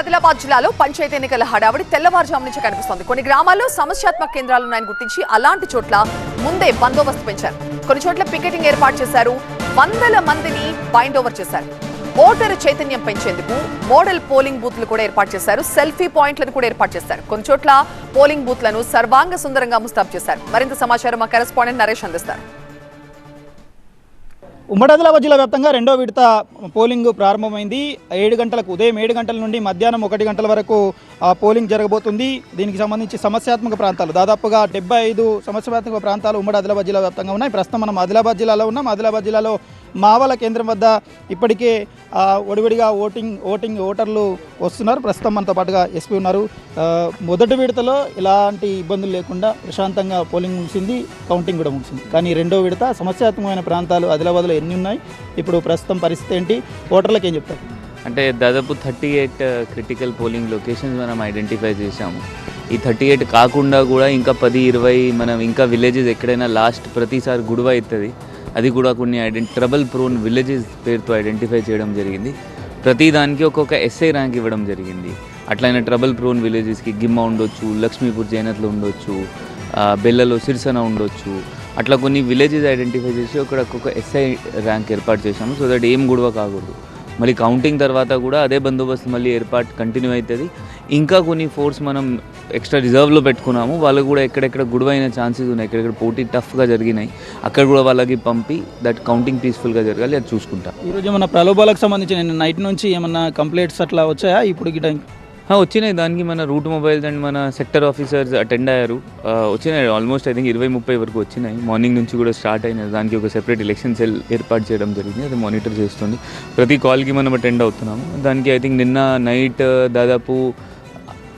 ఆదిలాబాద్ జిల్లాలో పంచాయతీ ఎన్నికల హడావిడి తెల్లవారుజాము నుంచి కనిపిస్తోంది. కొన్ని గ్రామాల్లో సమస్యాత్మక కేంద్రాలు ఉన్నాయని గుర్తించి అలాంటి చోట్ల ముందే బందోబస్తు పెంచారు. కొన్ని చోట్ల పికెటింగ్ ఏర్పాటు చేశారు. వందల మందిని బైండ్ ఓవర్ చేశారు. ఓటరు చైతన్యం పెంచేందుకు మోడల్ పోలింగ్ బూత్లు కూడా ఏర్పాటు చేశారు. సెల్ఫీ పాయింట్లను కూడా ఏర్పాటు చేశారు. కొన్ని చోట్ల పోలింగ్ బూత్లను సర్వాంగ సుందరంగా ముస్తాబు చేశారు. మరింత సమాచారం మా కరెస్పాండెంట్ నరేష్ అందిస్తారు. ఉమ్మడి ఆదిలాబాద్ జిల్లా వ్యాప్తంగా రెండో విడత పోలింగ్ ప్రారంభమైంది. ఏడు గంటలకు ఉదయం ఏడు గంటల నుండి మధ్యాహ్నం ఒకటి గంటల వరకు పోలింగ్ జరగబోతుంది. దీనికి సంబంధించి సమస్యాత్మక ప్రాంతాలు దాదాపుగా డెబ్బై ఐదు సమస్యాత్మక ప్రాంతాలు ఉమ్మడి ఆదిలాబాద్ జిల్లా వ్యాప్తంగా ఉన్నాయి. ప్రస్తుతం మనం ఆదిలాబాద్ జిల్లాలో ఉన్నాం. ఆదిలాబాద్ జిల్లాలో మావల కేంద్రం వద్ద ఇప్పటికే ఒడివిడిగా ఓటింగ్ ఓటింగ్ ఓటర్లు వస్తున్నారు. ప్రస్తుతం మనతో పాటుగా ఎస్పీ ఉన్నారు. మొదటి విడతలో ఎలాంటి ఇబ్బందులు లేకుండా ప్రశాంతంగా పోలింగ్ ముగిసింది కౌంటింగ్ కూడా ముగిసింది. కానీ రెండో విడత సమస్యాత్మకమైన ప్రాంతాలు ఆదిలాబాద్లో ఎన్ని ఉన్నాయి? ఇప్పుడు ప్రస్తుతం పరిస్థితి ఏంటి? ఓటర్లకు ఏం చెప్తారు? అంటే దాదాపు thirty eight critical polling locations మనం ఐడెంటిఫై చేశాము. ఈ థర్టీ ఎయిట్ కాకుండా కూడా ఇంకా పది ఇరవై మనం ఇంకా విలేజెస్ ఎక్కడైనా లాస్ట్ ప్రతిసారి గుడివ అవుతుంది అది కూడా కొన్ని ఐడెంటి ట్రబుల్ ప్రోన్ విలేజెస్ పేరుతో ఐడెంటిఫై చేయడం జరిగింది. ప్రతి దానికి ఒక్కొక్క ఎస్ఐ ర్యాంక్ ఇవ్వడం జరిగింది. అట్లైన ట్రబుల్ ప్రోన్ విలేజెస్కి గిమ్మ ఉండొచ్చు లక్ష్మీపూర్ జైనత్లు ఉండొచ్చు బెల్లలో సిరిసన ఉండొచ్చు. అట్లా కొన్ని విలేజెస్ ఐడెంటిఫై చేసి అక్కడ ఒక్కొక్క ఎస్ఐ ర్యాంక్ ఏర్పాటు చేశాము. సో దట్ ఏం గొడవ కాకూడదు. మళ్ళీ కౌంటింగ్ తర్వాత కూడా అదే బందోబస్తు మళ్ళీ ఏర్పాటు కంటిన్యూ అవుతుంది ఇంకా కొన్ని ఫోర్స్ మనం ఎక్స్ట్రా రిజర్వ్లో పెట్టుకున్నాము. వాళ్ళకు కూడా ఎక్కడెక్కడ గుడివైన ఛాన్సెస్ ఉన్నాయి. ఎక్కడెక్కడ పోటీ టఫ్గా జరిగినాయి. అక్కడ కూడా వాళ్ళకి పంపి దట్ కౌంటింగ్ పీస్ఫుల్గా జరగాలి అది చూసుకుంటాం. ఈరోజు ఏమన్నా ప్రలోభాలకు సంబంధించి నేను నైట్ నుంచి ఏమన్నా కంప్లైంట్స్ అట్లా వచ్చాయా? ఇప్పుడు వచ్చినాయి దానికి మన రూట్ మొబైల్స్ అండ్ మన సెక్టర్ ఆఫీసర్స్ అటెండ్ అయ్యారు వచ్చినాయి ఆల్మోస్ట్ ఐ థింక్ ఇరవై ముప్పై వరకు వచ్చినాయి మార్నింగ్ నుంచి కూడా స్టార్ట్ అయినాయి దానికి ఒక సెపరేట్ ఎలక్షన్ సెల్ ఏర్పాటు చేయడం జరిగింది అది మానిటర్ చేస్తుంది ప్రతి కాల్కి మనం అటెండ్ అవుతున్నాము దానికి ఐ థింక్ నిన్న నైట్ దాదాపు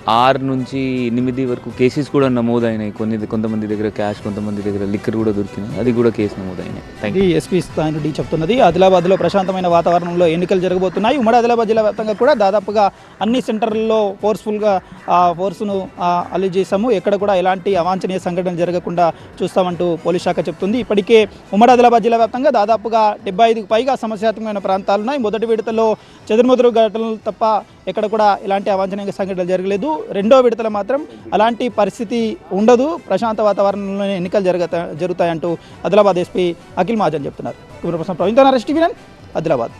ఆరు నుంచి ఎనిమిది వరకు కేసెస్ కూడా నమోదైనాయి. కొన్ని కొంతమంది దగ్గర క్యాష్ కొంతమంది దగ్గర లిక్కర్ కూడా దొరికినాయి. అది కూడా కేసు నమోదైనాయి. థ్యాంక్ ఇది ఎస్పీ స్థాయి నుండి చెప్తున్నది. ఆదిలాబాద్లో ప్రశాంతమైన వాతావరణంలో ఎన్నికలు జరగబోతున్నాయి. ఉమ్మడి ఆదిలాబాద్ జిల్లా వ్యాప్తంగా కూడా దాదాపుగా అన్ని సెంటర్లలో ఫోర్స్ఫుల్గా ఆ ఫోర్స్ను అల్లు చేశాము. ఎక్కడ కూడా ఎలాంటి అవాంఛనీయ సంఘటన జరగకుండా చూస్తామంటూ పోలీస్ శాఖ చెప్తుంది. ఇప్పటికే ఉమ్మడి ఆదిలాబాద్ జిల్లా వ్యాప్తంగా దాదాపుగా డెబ్బై ఐదుకు పైగా సమస్యాత్మకమైన ప్రాంతాలు ఉన్నాయి మొదటి విడతలో చెదురుమదురు ఘటనలు తప్ప ఎక్కడ కూడా ఇలాంటి అవాంఛనీయ సంఘటనలు జరగలేదు. రెండో విడతలో మాత్రం అలాంటి పరిస్థితి ఉండదు. ప్రశాంత వాతావరణంలోనే ఎన్నికలు జరగత జరుగుతాయంటూ ఆదిలాబాద్ ఎస్పీ అఖిల్ మహాజన్ చెప్తున్నారు. కెమెరా పర్సన్ ప్రవీణ్తో ఆదిలాబాద్.